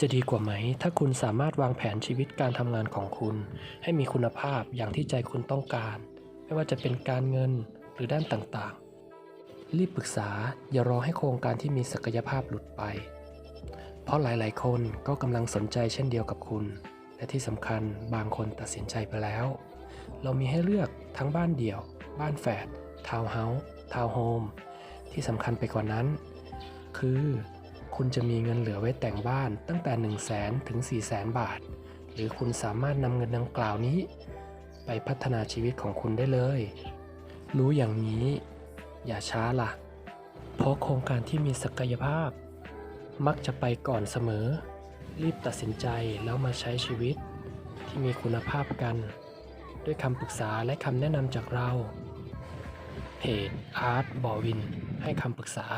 จะดีกว่าไหม ถ้าคุณสามารถวางแผนชีวิตการทำงานของคุณ ให้มีคุณภาพอย่างที่ใจคุณต้องการ ไม่ว่าจะเป็นการเงินหรือด้านต่างๆ รีบปรึกษาอย่ารอให้โครงการที่มีศักยภาพหลุดไป เพราะหลายๆ คนก็กำลังสนใจเช่นเดียวกับคุณ และที่สำคัญบางคนตัดสินใจไปแล้ว เรามีให้เลือกทั้งบ้านเดี่ยว บ้านแฝดทาวน์เฮาส์ทาวน์โฮมที่สำคัญไปกว่านั้น คือ คุณจะมีเงินเหลือไว้แต่งบ้านตั้งแต่ 1 0 0 0 0แสนถึง 4 0 0แสนบาท หรือคุณสามารถนำเงินดังกล่าวนี้ ไปพัฒนาชีวิตของคุณได้เลย รู้อย่างนี้ อย่าช้าล่ะ เพราะโครงการที่มีศักยภาพ มักจะไปก่อนเสมอ รีบตัดสินใจแล้วมาใช้ชีวิตที่มีคุณภาพกัน ด้วยคำปรึกษาและคำแนะนำจากเรา เพจอาร์ตบอวิน ให้คำปรึกษา